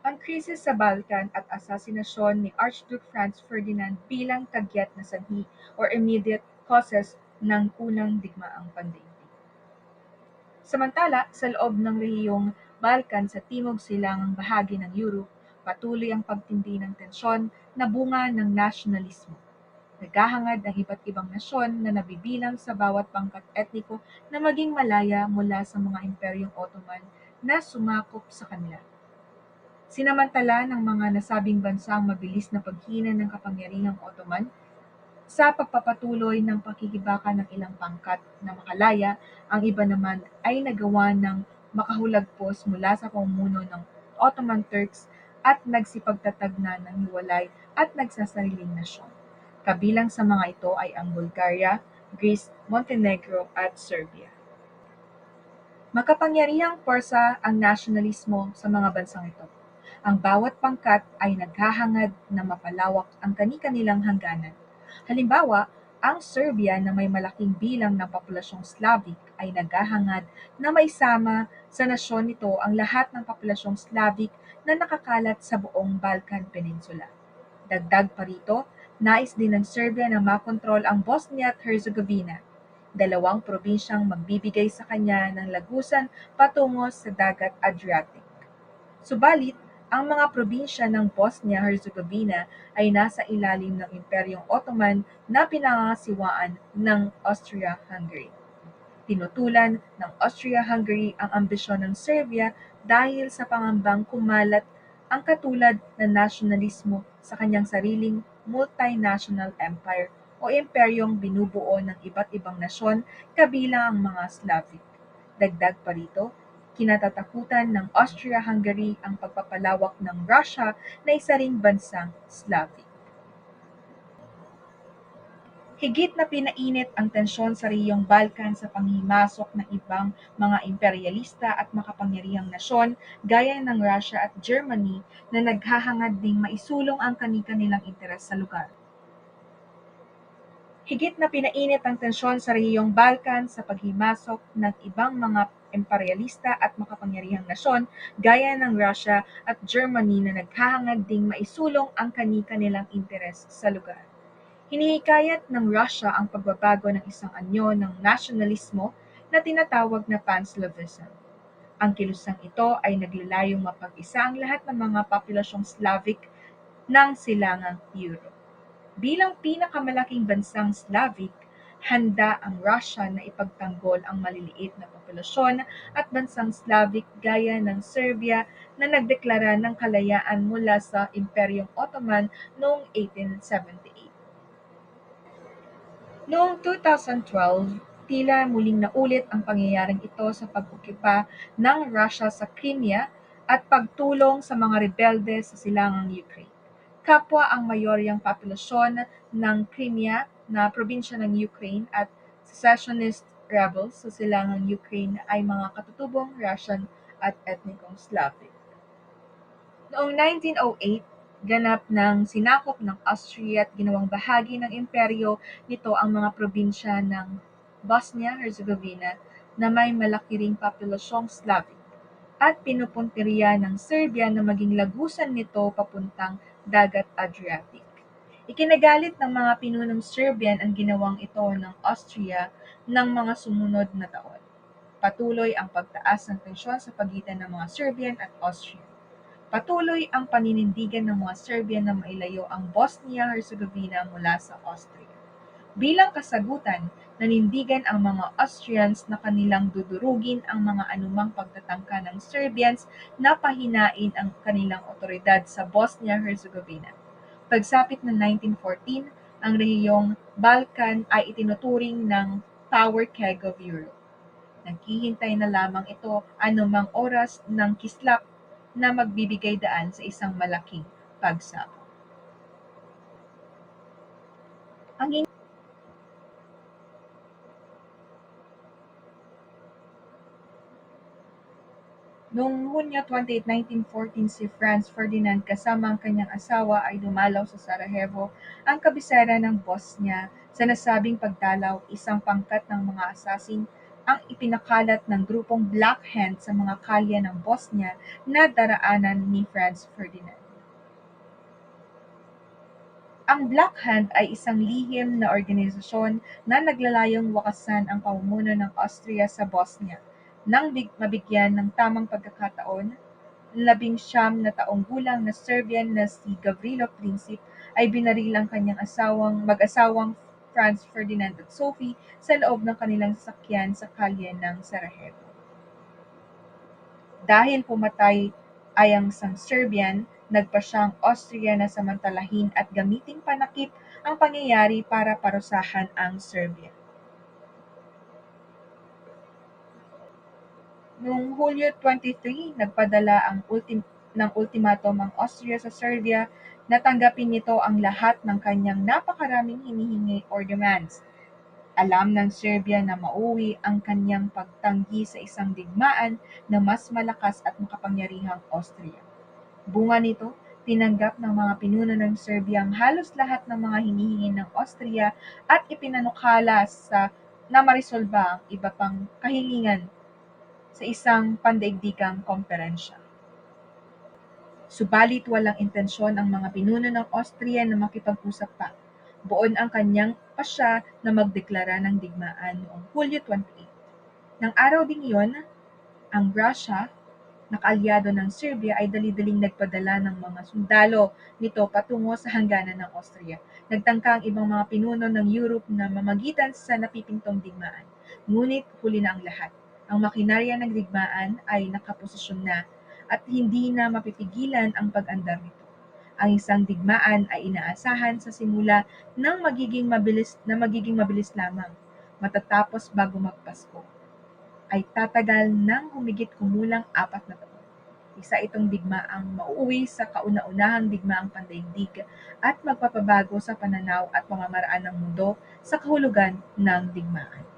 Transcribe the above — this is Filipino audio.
ang krisis sa Balkan at asasinasyon ni Archduke Franz Ferdinand bilang kagyat na sanhi or immediate causes ng unang digmaang pandaigdig. Samantala, sa loob ng rehiyong Balkan sa timog silangang bahagi ng Europe, patuloy ang pagtindi ng tensyon na bunga ng nasyonalismo. Naghahangad ang iba't ibang nasyon na nabibilang sa bawat pangkat etniko na maging malaya mula sa mga imperyong Ottoman na sumakop sa kanila. Sinamantala ng mga nasabing bansa ang mabilis na paghina ng kapangyarihang Ottoman sa pagpapatuloy ng pakikibaka ng ilang pangkat na makalaya, ang iba naman ay nagawa ng makahulagpos mula sa pamumuno ng Ottoman Turks at nagsipagtatag na ng hiwalay at nagsasariling nasyon. Kabilang sa mga ito ay ang Bulgaria, Greece, Montenegro at Serbia. Makapangyarihang porsa ang nasyonalismo sa mga bansang ito. Ang bawat pangkat ay naghahangad na mapalawak ang kani-kanilang hangganan. Halimbawa, ang Serbia na may malaking bilang ng populasyong Slavic ay naghahangad na maisama sa nasyon nito ang lahat ng populasyong Slavic na nakakalat sa buong Balkan Peninsula. Dagdag pa rito, Nais din ng Serbia na makontrol ang Bosnia at Herzegovina, dalawang probinsyang magbibigay sa kanya ng lagusan patungo sa dagat Adriatic. Subalit, ang mga probinsya ng Bosnia-Herzegovina ay nasa ilalim ng Imperyong Ottoman na pinangangasiwaan ng Austria-Hungary. Tinutulan ng Austria-Hungary ang ambisyon ng Serbia dahil sa pangambang kumalat ang katulad na nasyonalismo sa kanyang sariling multinational empire o imperyong binubuo ng iba't ibang nasyon kabilang ang mga Slavic. Dagdag pa rito, kinatatakutan ng Austria-Hungary ang pagpapalawak ng Russia na isa ring bansang Slavic. Higit na pinainit ang tensyon sa rehiyong Balkan sa panghimasok ng ibang mga imperialista at makapangyarihang nasyon gaya ng Russia at Germany na naghahangad ding maisulong ang kani-kanilang interes sa lugar. Higit na pinainit ang tensyon sa rehiyong Balkan sa paghimasok ng ibang mga imperialista at makapangyarihang nasyon gaya ng Russia at Germany na naghahangad ding maisulong ang kani-kanilang interes sa lugar. Hinihikayat ng Russia ang pagbabago ng isang anyo ng nasyonalismo na tinatawag na Panslavism. Ang kilusang ito ay naglalayong mapag-isa ang lahat ng mga populasyong Slavic ng silangang Europe. Bilang pinakamalaking bansang Slavic, handa ang Russia na ipagtanggol ang maliliit na populasyon at bansang Slavic gaya ng Serbia na nagdeklara ng kalayaan mula sa Imperyong Ottoman noong 1878. Noong 2012, tila muling naulit ang pangyayaring ito sa pag-okipa ng Russia sa Crimea at pagtulong sa mga rebelde sa silangang Ukraine. Kapwa ang mayoryang populasyon ng Crimea na probinsya ng Ukraine at secessionist rebels sa silangang Ukraine ay mga katutubong Russian at etnikong Slavic. Noong 1908, ganap ng sinakop ng Austria at ginawang bahagi ng imperyo nito ang mga probinsya ng Bosnia-Herzegovina na may malaki ring populasyong Slavic at pinupuntirya ng Serbia na maging lagusan nito papuntang dagat Adriatic. Ikinagalit ng mga pinunong Serbian ang ginawang ito ng Austria ng mga sumunod na taon. Patuloy ang pagtaas ng tensyon sa pagitan ng mga Serbian at Austrian. Patuloy ang paninindigan ng mga Serbian na mailayo ang Bosnia-Herzegovina mula sa Austria. Bilang kasagutan, nanindigan ang mga Austrians na kanilang dudurugin ang mga anumang pagtatangka ng Serbians na pahinain ang kanilang otoridad sa Bosnia-Herzegovina. Pagsapit ng 1914, ang rehiyong Balkan ay itinuturing ng power keg of Europe. Naghihintay na lamang ito anumang oras ng kislap na magbibigay daan sa isang malaking pagsabog. Ang Noong Hunyo 28, 1914, si Franz Ferdinand kasama ang kanyang asawa ay dumalaw sa Sarajevo, ang kabisera ng Bosnia, sa nasabing pagdalaw, isang pangkat ng mga asasin ang ipinakalat ng grupong Black Hand sa mga kalye ng Bosnia na daraanan ni Franz Ferdinand. Ang Black Hand ay isang lihim na organisasyon na naglalayong wakasan ang pamumuno ng Austria sa Bosnia. Nang big- mabigyan ng tamang pagkakataon, labing siyam na taong gulang na Serbian na si Gavrilo Princip ay binaril ang kanyang asawang mag-asawang Franz Ferdinand at Sophie sa loob ng kanilang sasakyan sa kalye ng Sarajevo. Dahil pumatay ay ang isang Serbian, nagpa siyang Austria na samantalahin at gamiting panakip ang pangyayari para parusahan ang Serbia. Noong Hulyo 23, nagpadala ang ultim ng ultimatum ang Austria sa Serbia na tanggapin nito ang lahat ng kanyang napakaraming hinihingi or demands. Alam ng Serbia na mauwi ang kanyang pagtanggi sa isang digmaan na mas malakas at makapangyarihang Austria. Bunga nito, tinanggap ng mga pinuno ng Serbia ang halos lahat ng mga hinihingi ng Austria at ipinanukala sa na marisolba ang iba pang kahilingan sa isang pandaigdigang komperensya. Subalit walang intensyon ang mga pinuno ng Austria na makipag-usap pa. Buon ang kanyang pasya na magdeklara ng digmaan noong Hulyo 28. Nang araw ding iyon, ang Russia, na kaalyado ng Serbia, ay dali-daling nagpadala ng mga sundalo nito patungo sa hangganan ng Austria. Nagtangka ang ibang mga pinuno ng Europe na mamagitan sa napipintong digmaan. Ngunit huli na ang lahat. Ang makinarya ng digmaan ay nakaposisyon na at hindi na mapipigilan ang pag-andar nito. Ang isang digmaan ay inaasahan sa simula ng magiging mabilis na magiging mabilis lamang matatapos bago magpasko ay tatagal ng humigit kumulang apat na taon. Isa itong digmaang mauuwi sa kauna-unahang digmaang pandaigdig at magpapabago sa pananaw at pamamaraan ng mundo sa kahulugan ng digmaan.